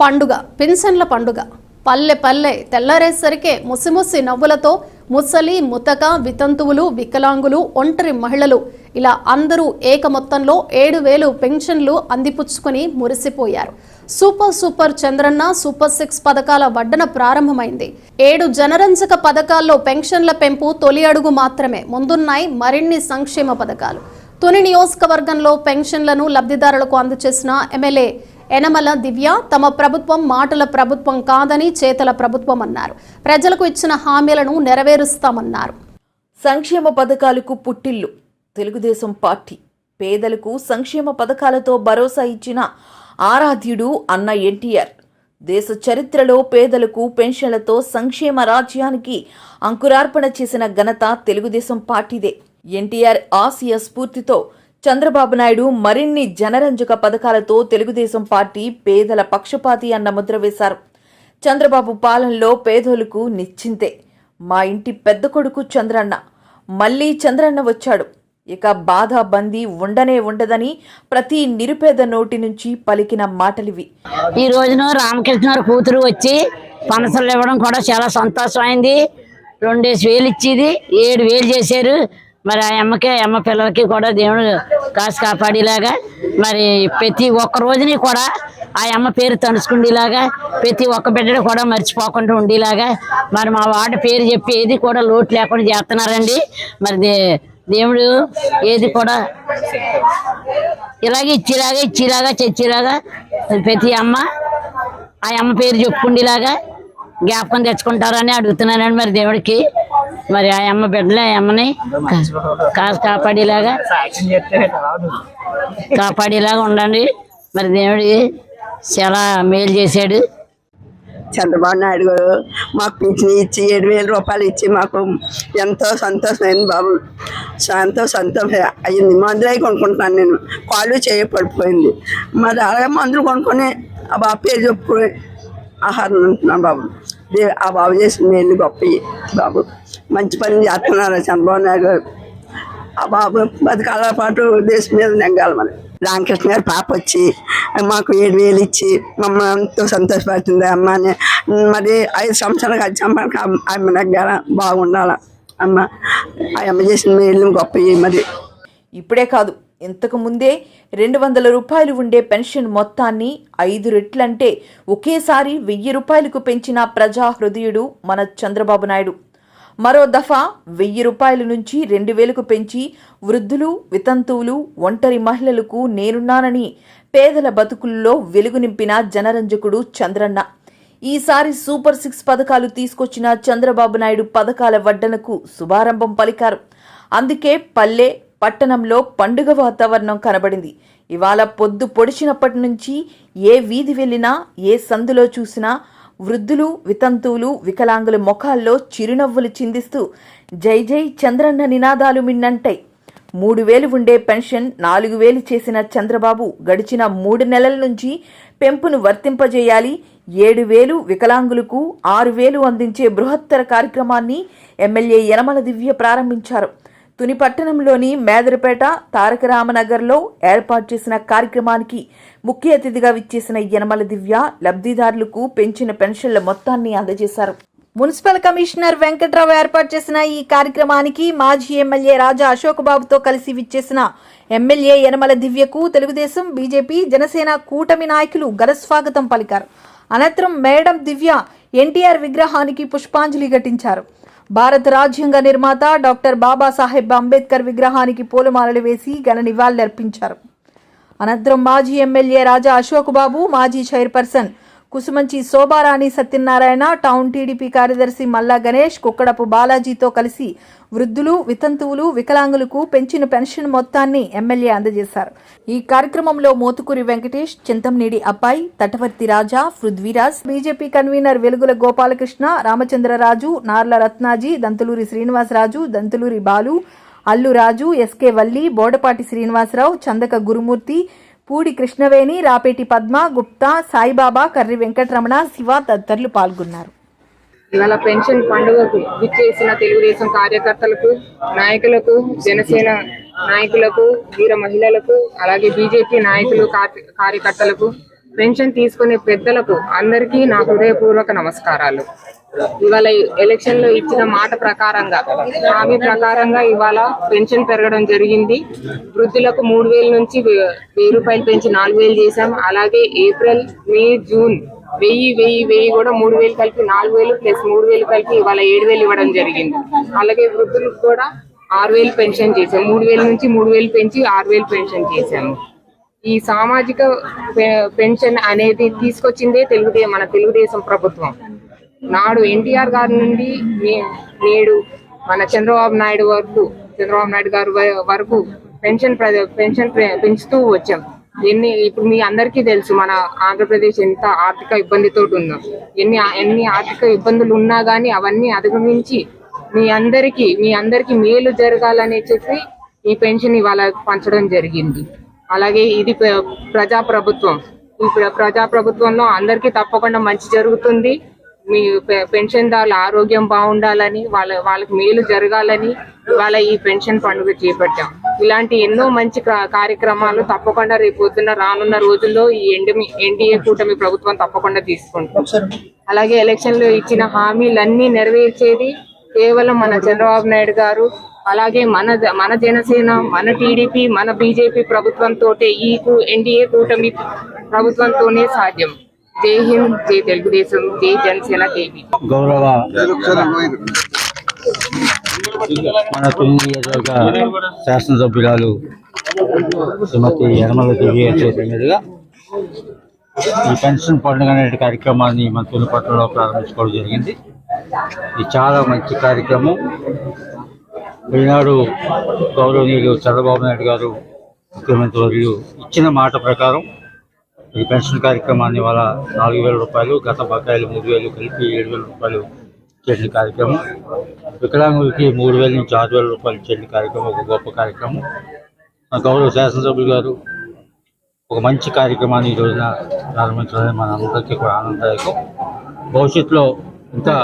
పండుగ పెన్షన్ల పండుగ. పల్లె పల్లె తెల్లారేసరికే ముసిముసి నవ్వులతో ముసలి ముతక వితంతువులు వికలాంగులు ఒంటరి మహిళలు ఇలా అందరూ ఏక మొత్తంలో ఏడు వేలు పెన్షన్లు అందిపుచ్చుకొని మురిసిపోయారు. Super super Chandranna super six పథకాల వడ్డన ప్రారంభమైంది. ఏడు జనరంజక పథకాల్లో పెన్షన్ల పెంపు తొలి అడుగు మాత్రమే. ముందున్నాయి మరిన్ని సంక్షేమ పథకాలు. తొలి నియోజకవర్గంలో పెన్షన్లను లబ్ధిదారులకు అందజేసిన ఎమ్మెల్యే యనమల దివ్య తమ ప్రభుత్వం మాటల ప్రభుత్వం కాదని చేతల ప్రభుత్వం అన్నారు. ప్రజలకు ఇచ్చిన హామీలను నెరవేరుస్తామన్నారు. సంక్షేమ పథకాలకు పుట్టిల్లు. తెలుగుదేశం పార్టీ పేదలకు సంక్షేమ పథకాలతో భరోసా ఇచ్చిన ఆరాధ్యుడు అన్న ఎన్టీఆర్. దేశ చరిత్రలో పేదలకు పెన్షన్లతో సంక్షేమ రాజ్యానికి అంకురార్పణ చేసిన ఘనత తెలుగుదేశం పార్టీదే. ఎన్టీఆర్ ఆసియా స్ఫూర్తితో చంద్రబాబు నాయుడు మరిన్ని జనరంజక పథకాలతో తెలుగుదేశం పార్టీ పేదల పక్షపాతి అన్న ముద్ర వేశారు. చంద్రబాబు పాలనలో పేదోలకు నిశ్చింతే. మా ఇంటి పెద్ద కొడుకు చంద్రన్న. మళ్ళీ చంద్రన్న వచ్చాడు. ఇక బాధ బందీ ఉండనే ఉండదని ప్రతి నిరుపేద నోటి నుంచి పలికిన మాటలివి. ఈ రోజున రామకృష్ణ కూతురు వచ్చి పనసలు ఇవ్వడం కూడా చాలా సంతోషమైంది. రెండేసి వేలు ఇచ్చేది ఏడు వేలు చేశారు. మరి ఆ అమ్మకి అమ్మ పిల్లలకి కూడా దేవుడు కాసు కాపాడేలాగా మరి ప్రతి ఒక్క రోజుని కూడా ఆ అమ్మ పేరు తలుచుకుండేలాగా ప్రతి ఒక్క బిడ్డను కూడా మర్చిపోకుండా ఉండేలాగా మరి మా వాడ పేరు చెప్పి ఏది కూడా లోటు లేకుండా చేస్తున్నారండి. మరి దేవుడు ఏది కూడా ఇలాగే ఇచ్చేలాగా ఇచ్చేలాగా చచ్చేలాగా ప్రతి అమ్మ ఆ అమ్మ పేరు చెప్పుకుండేలాగా జ్ఞాపకం తెచ్చుకుంటారని అడుగుతున్నానండి మరి దేవుడికి. మరి ఆ అమ్మ బిడ్డలే ఆ అమ్మని కా- కాసు కాపాడేలాగా కాపాడేలాగా ఉండండి. మరి దేవుడి చాలా మేలు చేశాడు. చంద్రబాబు నాయుడు గారు మాకు పింఛన్ ఇచ్చి ఏడు వేల రూపాయలు ఇచ్చి మాకు ఎంతో సంతోషమైంది బాబు. ఎంతో సంతోషం అయ్యింది. మందులు అవి కొనుక్కుంటున్నాను నేను. కాళ్ళు చేయ పడిపోయింది. మరి అలాగే మందులు కొనుక్కొని ఆ బాబు పేరు చెప్పుకొని ఆహారం ఉంటున్నాను బాబు. ఆ బాబు చేసిన మేలు గొప్పవి బాబు. మంచి పని చేస్తున్నారు చంద్రబాబు నాయుడు గారు. ఆ బాబు పది కాలాల పాటు దేశం మీద నెగ్గాలి మరి. రామకృష్ణ గారు పాప వచ్చి మాకు ఏడు వేలు ఇచ్చి మమ్మల్ని ఎంతో సంతోషపడుతుంది అమ్మ అని. మరి ఐదు సంవత్సరాలు కలిసి అమ్మకి అమ్మ నెగ్గాల? బాగుండాల? అమ్మ ఆ అమ్మ చేసిన మేలు గొప్పవి మరి. ఇప్పుడే కాదు ఇంతకు ముందే రెండు వందల రూపాయలు ఉండే పెన్షన్ మొత్తాన్ని ఐదు రెట్లంటే ఒకేసారి వెయ్యి రూపాయలకు పెంచిన ప్రజా హృదయుడు మన చంద్రబాబు నాయుడు. మరో దఫా వెయ్యి రూపాయల నుంచి రెండు వేలకు పెంచి వృద్ధులు వితంతువులు ఒంటరి మహిళలకు నేనున్నానని పేదల బతుకుల్లో వెలుగు నింపిన జనరంజకుడు చంద్రన్న. ఈసారి సూపర్ సిక్స్ పథకాలు తీసుకొచ్చిన చంద్రబాబు నాయుడు పథకాల వడ్డనకు శుభారంభం పలికారు. అందుకే పల్లె పట్టణంలో పండుగ వాతావరణం కనబడింది. ఇవాళ పొద్దు పొడిచినప్పటి నుంచి ఏ వీధి వెళ్ళినా ఏ సందులో చూసినా వృద్ధులు వితంతువులు వికలాంగుల ముఖాల్లో చిరునవ్వులు చిందిస్తూ జై జై చంద్రన్న నినాదాలు మిన్నంటాయి. మూడు వేలు ఉండే పెన్షన్ నాలుగు వేలు చేసిన చంద్రబాబు గడిచిన మూడు నెలల నుంచి పెంపును వర్తింపజేయాలి. ఏడు వేలు వికలాంగులకు ఆరు వేలు అందించే బృహత్తర కార్యక్రమాన్ని ఎమ్మెల్యే యనమల దివ్య ప్రారంభించారు. తుని పట్టణంలోని మేదరపేట తారక రామనగర్లో ఏర్పాటు చేసిన కార్యక్రమానికి ముఖ్య అతిథిగా విచ్చేసిన యనమల దివ్య లబ్ధిదారులకు పెంచిన పెన్షన్ల మొత్తాన్ని అందజేశారు. మున్సిపల్ కమిషనర్ వెంకట్రావు ఏర్పాటు చేసిన ఈ కార్యక్రమానికి మాజీ ఎమ్మెల్యే రాజా అశోక్ బాబుతో కలిసి విచ్చేసిన ఎమ్మెల్యే యనమల దివ్యకు తెలుగుదేశం బీజేపీ జనసేన కూటమి నాయకులు ఘనస్వాగతం పలికారు. అనంతరం మేడం దివ్య ఎన్టీఆర్ విగ్రహానికి పుష్పాంజలి ఘటించారు. భారత రాజ్యాంగ నిర్మాత డాక్టర్ బాబాసాహెబ్ అంబేద్కర్ విగ్రహానికి పూలమాలలు వేసి ఘన నివాళులర్పించారు. అనంతరం మాజీ ఎమ్మెల్యే రాజా అశోక్ బాబు మాజీ chairperson Kusumanchi Shobharani Satyanarayana town TDP కార్యదర్శి మల్లా గణేష్ కుక్కడపు బాలాజీతో కలిసి వృద్ధులు వితంతువులు వికలాంగులకు పెంచిన పెన్షన్ మొత్తాన్ని ఎమ్మెల్యే అందజేశారు. ఈ కార్యక్రమంలో Mothukuri Venkatesh Chintamnedi Appayi Tatavarthi Raja Prithviraj BJP convener Velugula Gopalakrishna Ramachandraraju Narla Ratnaji Dantuluri Srinivasaraju Dantuluri Balu Allu Raju SK Valli Bodapati Srinivasarao Chandaka Gurumurthy Pudi Krishnaveni Rapeti Padma Gupta Saibaba Karri Venkataramana Siva తదితరులు పాల్గొన్నారు. ఇవాళ pension పండుగకు విచ్చేసిన తెలుగుదేశం కార్యకర్తలకు నాయకులకు జనసేన నాయకులకు వీర మహిళలకు అలాగే బీజేపీ నాయకులు కార్యకర్తలకు పెన్షన్ తీసుకునే పెద్దలకు అందరికీ నా హృదయపూర్వక నమస్కారాలు. ఇవాళ ఎలక్షన్లో ఇచ్చిన మాట ప్రకారంగా హామీ ప్రకారంగా ఇవాళ పెన్షన్ పెరగడం జరిగింది. వృద్ధులకు మూడు వేల నుంచి వే- వెయ్యి రూపాయలు పెంచి నాలుగు వేలు చేశాం. అలాగే ఏప్రిల్ మే జూన్ వెయ్యి వెయ్యి వెయ్యి కూడా మూడు వేలు కలిపి నాలుగు వేలు ప్లస్ మూడు వేలు కలిపి ఇవాళ ఏడు వేలు ఇవ్వడం జరిగింది. అలాగే వృద్ధులకు కూడా ఆరు వేలు పెన్షన్ చేశాం. మూడు వేల నుంచి మూడు వేలు పెంచి ఆరు వేలు పెన్షన్ చేశాము. ఈ సామాజిక పెన్షన్ అనేది తీసుకొచ్చిందే తెలుగుదే మన తెలుగుదేశం ప్రభుత్వం. నాడు ఎన్టీఆర్ గారి నుండి నేడు మన చంద్రబాబు నాయుడు వరకు చంద్రబాబు నాయుడు గారు వరకు పెన్షన్ ప్ర- పెన్షన్ పెంచుతూ వచ్చాం. ఎన్ని ఇప్పుడు మీ అందరికీ తెలుసు మన ఆంధ్రప్రదేశ్ ఎంత ఆర్థిక ఇబ్బందితో ఉందో ఎన్ని ఎన్ని ఆర్థిక ఇబ్బందులు ఉన్నా గానీ అవన్నీ అధిగమించి మీ అందరికీ మీ అందరికీ మేలు జరగాలని చెప్పి ఈ పెన్షన్ ఇవాళ పంచడం జరిగింది. అలాగే ఇది ప్రజాప్రభుత్వం. ప్రజా ప్రభుత్వం ఈ ప్రజా ప్రభుత్వంలో అందరికీ తప్పకుండా మంచి జరుగుతుంది. మీ పెన్షన్దారుల ఆరోగ్యం బాగుండాలని వాళ్ళ వాళ్ళకి మేలు జరగాలని ఇవాళ ఈ పెన్షన్ పండుగ చేపట్టాం. ఇలాంటి ఎన్నో మంచి కార్యక్రమాలు తప్పకుండా రేపు పొద్దున్న రానున్న రోజుల్లో ఈ ఎండమి ఎన్డీఏ కూటమి ప్రభుత్వం తప్పకుండా తీసుకుంటుంది అలాగే ఎలక్షన్లో ఇచ్చిన హామీలన్నీ నెరవేర్చేది కేవలం మన చంద్రబాబు నాయుడు గారు అలాగే మన మన జనసేన మన టీడీపీ మన బీజేపీ ప్రభుత్వంతో ఈ కు- ఎన్డీఏ కూటమి ప్రభుత్వంతోనే సాధ్యం. జై హింద్ జై తెలుగుదేశం జై జనసేన జై గౌరవ మన తొమ్మిది శాసనసభ్యురాలు శ్రీమతి యనమల దేవి ఈ పెన్షన్ పండుగ అనే కార్యక్రమాన్ని మన తొలి పట్టణంలో ప్రారంభించుకోవడం జరిగింది. ఇది చాలా మంచి కార్యక్రమం. ఈనాడు గౌరవనీయులు చంద్రబాబు నాయుడు గారు ముఖ్యమంత్రి వర్యులు ఇచ్చిన మాట ప్రకారం ఈ పెన్షన్ కార్యక్రమాన్ని వాళ్ళ నాలుగు వేల రూపాయలు గత బకాయిలు మూడు వేలు కలిపి ఏడు వేల రూపాయలు ఇచ్చే కార్యక్రమం. వికలాంగులకి మూడు వేల నుంచి ఆరు వేల రూపాయలు ఇచ్చే కార్యక్రమం ఒక గొప్ప కార్యక్రమం. గౌరవ శాసనసభ్యులు గారు ఒక మంచి కార్యక్రమాన్ని ఈ రోజున ప్రారంభించడం మన అందరికీ కూడా ఆనందదాయకం. భవిష్యత్తులో ఇంకా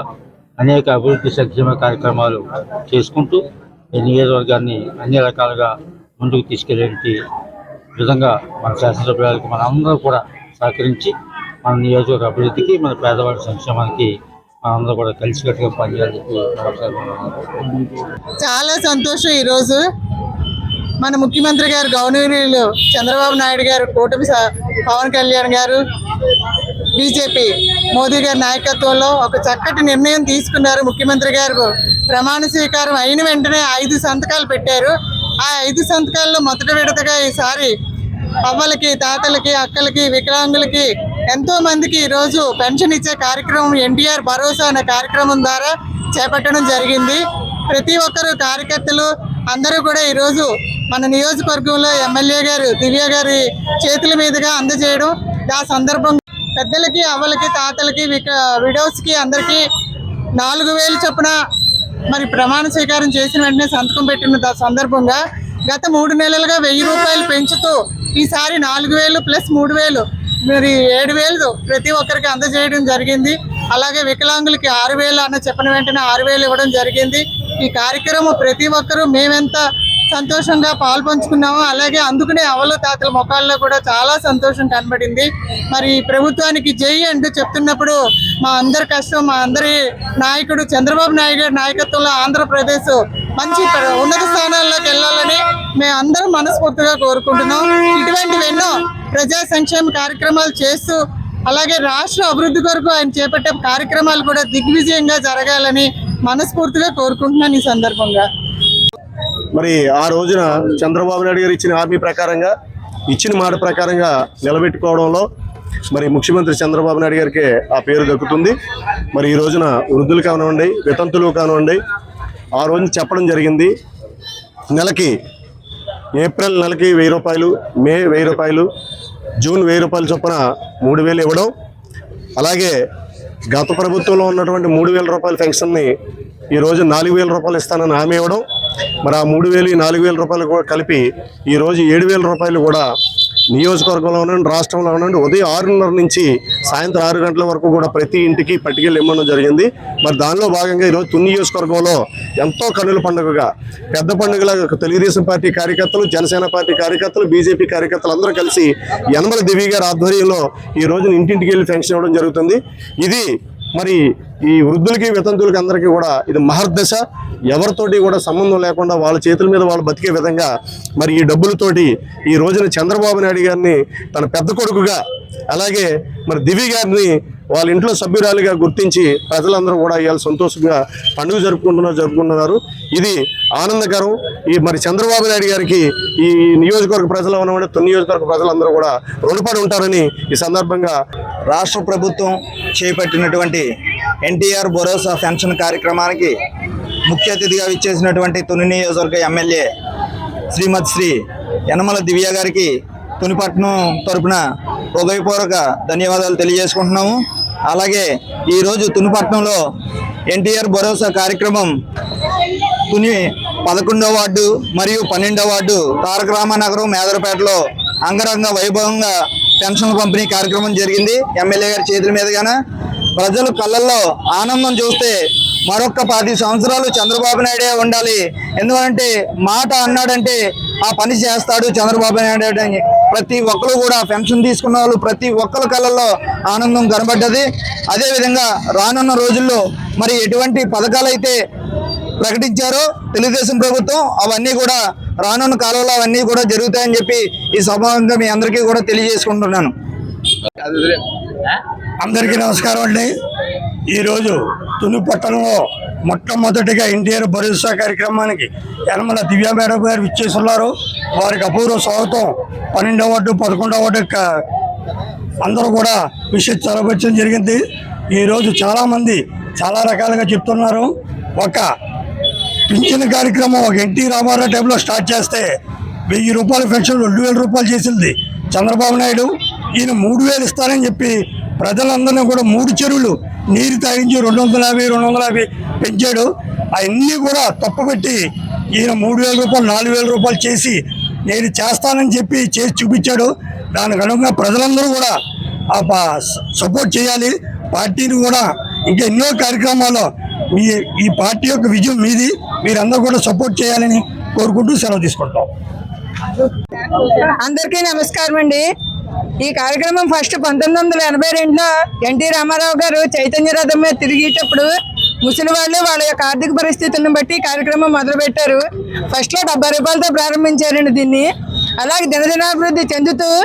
అనేక అభివృద్ధి సంక్షేమ కార్యక్రమాలు చేసుకుంటూ ఈ నియోజకవర్గాన్ని అన్ని రకాలుగా ముందుకు తీసుకెళ్ళేటి విధంగా మన శాసనసభ్యులకి మన అందరూ కూడా సహకరించి మన నియోజకవర్గ అభివృద్ధికి మన పేదవాడి సంక్షేమానికి మనందరూ కూడా కలిసికట్టుగా పనిచేయాలని చాలా సంతోషం ఈరోజు. మన ముఖ్యమంత్రి గారు గౌరవనీయులు చంద్రబాబు నాయుడు గారు కూటమి స- పవన్ కళ్యాణ్ గారు బీజేపీ మోదీ గారి నాయకత్వంలో ఒక చక్కటి నిర్ణయం తీసుకున్నారు ముఖ్యమంత్రి గారు. ప్రమాణ స్వీకారం అయిన వెంటనే ఐదు సంతకాలు పెట్టారు. ఆ ఐదు సంతకాల్లో మొదటి విడతగా ఈసారి అవ్వలకి తాతలకి అక్కలకి వికలాంగులకి ఎంతో మందికి ఈరోజు పెన్షన్ ఇచ్చే కార్యక్రమం ఎన్టీఆర్ భరోసా అనే కార్యక్రమం ద్వారా చేపట్టడం జరిగింది. ప్రతి ఒక్కరు కార్యకర్తలు అందరూ కూడా ఈరోజు మన నియోజకవర్గంలో ఎమ్మెల్యే గారు దివ్య గారి చేతుల మీదుగా అందజేయడం ఆ సందర్భం పెద్దలకి అవ్వలకి తాతలకి విక విడోస్కి అందరికీ నాలుగు వేలు చొప్పున మరి ప్రమాణ స్వీకారం చేసిన వెంటనే సంతకం పెట్టిన సందర్భంగా గత మూడు నెలలుగా వెయ్యి రూపాయలు పెంచుతూ ఈసారి నాలుగు వేలు ప్లస్ మూడు వేలు మరి ఏడు వేలు ప్రతి ఒక్కరికి అందజేయడం జరిగింది. అలాగే వికలాంగులకి ఆరు వేలు అన్న చెప్పిన వెంటనే ఆరు వేలు ఇవ్వడం జరిగింది. ఈ కార్యక్రమం ప్రతి ఒక్కరూ మేమెంత సంతోషంగా పాల్పంచుకున్నాము అలాగే అందుకనే అవల తాతల ముఖాల్లో కూడా చాలా సంతోషం కనబడింది. మరి ప్రభుత్వానికి జై అంటూ చెప్తున్నప్పుడు మా అందరి కష్టం మా అందరి నాయకుడు చంద్రబాబు నాయుడు గారి నాయకత్వంలో ఆంధ్రప్రదేశ్ మంచి ఉన్నత స్థానాల్లోకి వెళ్ళాలని మేము అందరం మనస్ఫూర్తిగా కోరుకుంటున్నాం. ఇటువంటివి ఎన్నో ప్రజా సంక్షేమ కార్యక్రమాలు చేస్తూ అలాగే రాష్ట్ర అభివృద్ధి కొరకు ఆయన చేపట్టే కార్యక్రమాలు కూడా దిగ్విజయంగా జరగాలని మనస్ఫూర్తిగా కోరుకుంటున్నాను ఈ సందర్భంగా. మరి ఆ రోజున చంద్రబాబు నాయుడు గారు ఇచ్చిన హామీ ప్రకారంగా ఇచ్చిన మాట ప్రకారంగా నిలబెట్టుకోవడంలో మరి ముఖ్యమంత్రి చంద్రబాబు నాయుడు గారికి ఆ పేరు దక్కుతుంది. మరి ఈ రోజున వృద్ధులు కానివ్వండి వితంతులు కానివ్వండి ఆ రోజున చెప్పడం జరిగింది నెలకి ఏప్రిల్ నెలకి వెయ్యి రూపాయలు మే వెయ్యి రూపాయలు జూన్ వెయ్యి రూపాయల చొప్పున మూడు వేలు ఇవ్వడం అలాగే గత ప్రభుత్వంలో ఉన్నటువంటి మూడు వేల రూపాయల పెన్షన్ని ఈ రోజు నాలుగు వేల రూపాయలు ఇస్తానని హామీ ఇవ్వడం మరి ఆ మూడు వేలు నాలుగు వేల రూపాయలు కూడా కలిపి ఈరోజు ఏడు వేల రూపాయలు కూడా నియోజకవర్గంలో ఉండండి రాష్ట్రంలో ఉండండి ఉదయం ఆరున్నర నుంచి సాయంత్రం ఆరు గంటల వరకు కూడా ప్రతి ఇంటికి పట్టుకెళ్ళి ఇవ్వడం జరిగింది. మరి దానిలో భాగంగా ఈరోజు తుని నియోజకవర్గంలో ఎంతో కన్నుల పండుగగా పెద్ద పండుగలాగా తెలుగుదేశం పార్టీ కార్యకర్తలు జనసేన పార్టీ కార్యకర్తలు బీజేపీ కార్యకర్తలు అందరూ కలిసి యనమల దివి గారి ఆధ్వర్యంలో ఈ రోజున ఇంటింటికి వెళ్ళి ఫంక్షన్ ఇవ్వడం జరుగుతుంది. ఇది మరి ఈ వృద్ధులకి వితంతులకి అందరికీ కూడా ఇది మహర్దశ. ఎవరితోటి కూడా సంబంధం లేకుండా వాళ్ళ చేతుల మీద వాళ్ళు బతికే విధంగా మరి ఈ డబ్బులతోటి ఈ రోజున చంద్రబాబు నాయుడు గారిని తన పెద్ద కొడుకుగా అలాగే మరి దివి గారిని వాళ్ళ ఇంట్లో సభ్యురాలిగా గుర్తించి ప్రజలందరూ కూడా ఇవాళ సంతోషంగా పండుగ జరుపుకుంటున్నారు జరుపుకుంటున్నారు. ఇది ఆనందకరం. ఈ మరి చంద్రబాబు నాయుడు గారికి ఈ నియోజకవర్గ ప్రజలు ఉన్నవాడు తొలి నియోజకవర్గ ప్రజలందరూ కూడా రుణపడి ఉంటారని ఈ సందర్భంగా రాష్ట్ర ప్రభుత్వం చేపట్టినటువంటి ఎన్టీఆర్ భరోసా పెన్షన్ కార్యక్రమానికి ముఖ్య అతిథిగా ఇచ్చేసినటువంటి తొలి నియోజకవర్గ ఎమ్మెల్యే శ్రీమతి శ్రీ యనమల దివ్య గారికి తునిపట్నం తరపున హృదయపూర్వక ధన్యవాదాలు తెలియజేసుకుంటున్నాము. అలాగే ఈరోజు తునిపట్నంలో ఎన్టీఆర్ భరోసా కార్యక్రమం తుని పదకొండవ వార్డు మరియు పన్నెండవ వార్డు తారక రామానగరం మేదరపేటలో అంగరంగ వైభవంగా పెన్షన్ పంపిణీ కార్యక్రమం జరిగింది. ఎమ్మెల్యే గారి చేతుల మీదుగాన ప్రజలు కళ్ళల్లో ఆనందం చూస్తే మరొక పది సంవత్సరాలు చంద్రబాబు నాయుడే ఉండాలి. ఎందుకంటే మాట అన్నాడంటే ఆ పని చేస్తాడు చంద్రబాబు నాయుడు అని ప్రతి ఒక్కరు కూడా పెన్షన్ తీసుకున్న వాళ్ళు ప్రతి ఒక్కరి కళ్ళల్లో ఆనందం కనబడ్డది. అదేవిధంగా రానున్న రోజుల్లో మరి ఎటువంటి పథకాలు అయితే ప్రకటించారో తెలుగుదేశం ప్రభుత్వం అవన్నీ కూడా రానున్న కాలంలో అవన్నీ కూడా జరుగుతాయని చెప్పి ఈ సభాంగా మీ అందరికీ కూడా తెలియజేసుకుంటున్నాను. అందరికీ నమస్కారం అండి. ఈరోజు తుని పట్టణంలో మొట్టమొదటిగా ఎన్టీఆర్ భరోసా కార్యక్రమానికి యనమల దివ్య మేడం గారు ఇచ్చేస్తున్నారు వారికి అపూర్వ స్వాగతం. పన్నెండవ వార్డు పదకొండవ వార్డు అందరూ కూడా విషయం చదవచ్చడం జరిగింది. ఈరోజు చాలామంది చాలా రకాలుగా చెప్తున్నారు. ఒక పింఛన్ కార్యక్రమం ఒక ఎన్టీ రామారావు టైంలో స్టార్ట్ చేస్తే వెయ్యి రూపాయల పెన్షన్ రెండు వేల రూపాయలు చేసింది చంద్రబాబు నాయుడు. ఈయన మూడు వేలు ఇస్తానని చెప్పి ప్రజలందరినీ కూడా మూడు చెరువులు నీరు తాగించి రెండు వందల యాభై రెండు వందల యాభై పెంచాడు. అవన్నీ కూడా తప్పుపెట్టి ఈయన మూడు వేల రూపాయలు నాలుగు వేల రూపాయలు చేసి నేను చేస్తానని చెప్పి చేసి చూపించాడు. దానికి అనుగుణంగా ప్రజలందరూ కూడా సపోర్ట్ చేయాలి. పార్టీని కూడా ఇంకా ఎన్నో కార్యక్రమాల్లో మీ ఈ పార్టీ యొక్క విజయం మీది. మీరందరూ కూడా సపోర్ట్ చేయాలని కోరుకుంటూ సెలవు తీసుకుంటాం అందరికీ నమస్కారం అండి ఈ కార్యక్రమం ఫస్ట్ పంతొమ్మిది వందల ఎనభై రెండులో ఎన్టీ రామారావు గారు చైతన్య రథం మీద తిరిగేటప్పుడు ముసలి వాళ్ళు వాళ్ళ యొక్క ఆర్థిక పరిస్థితులను బట్టి కార్యక్రమం మొదలుపెట్టారు. ఫస్ట్లో డెబ్బై రూపాయలతో ప్రారంభించారండి దీన్ని. అలాగే దినదినాభివృద్ధి చెందుతూ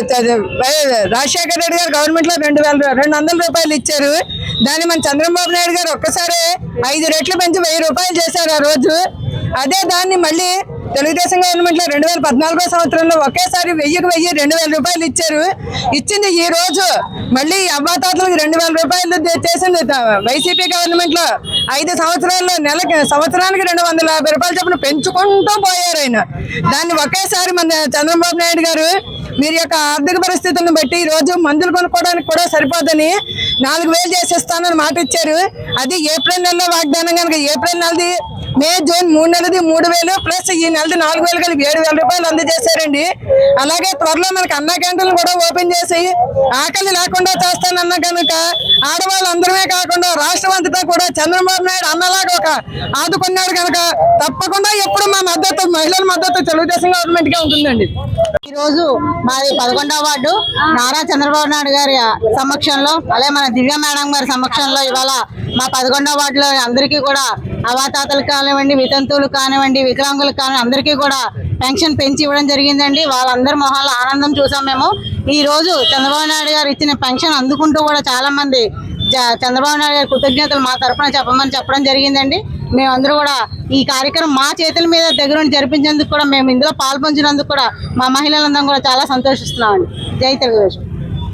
చ- రాజశేఖర రెడ్డి గారు గవర్నమెంట్లో రెండు వేల రెండు వందల రూపాయలు ఇచ్చారు. దాన్ని మన చంద్రబాబు నాయుడు గారు ఒక్కసారి ఐదు రెట్లు పెంచి వెయ్యి రూపాయలు చేశారు ఆ రోజు. అదే దాన్ని మళ్ళీ తెలుగుదేశం గవర్నమెంట్లో రెండు వేల పద్నాలుగో సంవత్సరంలో ఒకేసారి వెయ్యికి వెయ్యి రెండు వేల రూపాయలు ఇచ్చారు. ఇచ్చింది ఈ రోజు మళ్ళీ అవ్వాతాతలకు రెండు వేల రూపాయలు చేసింది వైసీపీ గవర్నమెంట్లో ఐదు సంవత్సరాల్లో నెలకి సంవత్సరానికి రెండు వందల యాభై రూపాయలు చొప్పున పెంచుకుంటూ పోయారు ఆయన. దాన్ని ఒకేసారి మన చంద్రబాబు నాయుడు గారు మీరు యొక్క ఆర్థిక పరిస్థితులను బట్టి ఈ రోజు మందులు కొనుక్కోవడానికి కూడా సరిపోదని నాలుగు వేలు చేసేస్తానని మాట ఇచ్చారు. అది ఏప్రిల్ నెలలో వాగ్దానం కనుక ఏప్రిల్ నెలది మే జూన్ మూడు నెలది మూడు వేలు ప్లస్ ఈ నెలది నాలుగు వేలు కలిపి ఏడు వేల రూపాయలు అందజేశారండి. అలాగే త్వరలో మనకి అన్న క్యాంటీన్లు కూడా ఓపెన్ చేసి ఆకలి లేకుండా చేస్తానన్న కనుక ఆడవాళ్ళందరమే కాకుండా రాష్ట్రం అంతటా కూడా చంద్రబాబు నాయుడు అన్నలాగా ఒక ఆదుకున్నాడు కనుక తప్పకుండా ఎప్పుడు మా మద్దతు మహిళల మద్దతు తెలుగుదేశం గవర్నమెంట్గా ఉంటుందండి. ఈ రోజు మాది పదకొండవ వార్డు. నారా చంద్రబాబు నాయుడు గారి సమక్షంలో అలాగే మన దివ్య మేడం గారి సమక్షంలో ఇవాళ మా పదకొండవ వార్డులో అందరికీ కూడా అవాతాతలు కానివ్వండి వితంతువులు కానివ్వండి వికలాంగులు కానివ్వండి అందరికీ కూడా పెన్షన్ పెంచి ఇవ్వడం జరిగిందండి. వాళ్ళందరి మొహాల్లో ఆనందం చూసాం మేము. ఈ రోజు చంద్రబాబు నాయుడు గారు ఇచ్చిన పెన్షన్ అందుకుంటూ కూడా చాలామంది జ- చంద్రబాబు నాయుడు గారి కృతజ్ఞతలు మా తరఫున చెప్పమని చెప్పడం జరిగిందండి. మేమందరూ కూడా ఈ కార్యక్రమం మా చేతుల మీద దగ్గర నుండి జరిపించేందుకు కూడా మేము ఇందులో పాల్పంచినందుకు కూడా మా మహిళలందరం కూడా చాలా సంతోషిస్తున్నామండి. జై తెలుగుదేశం.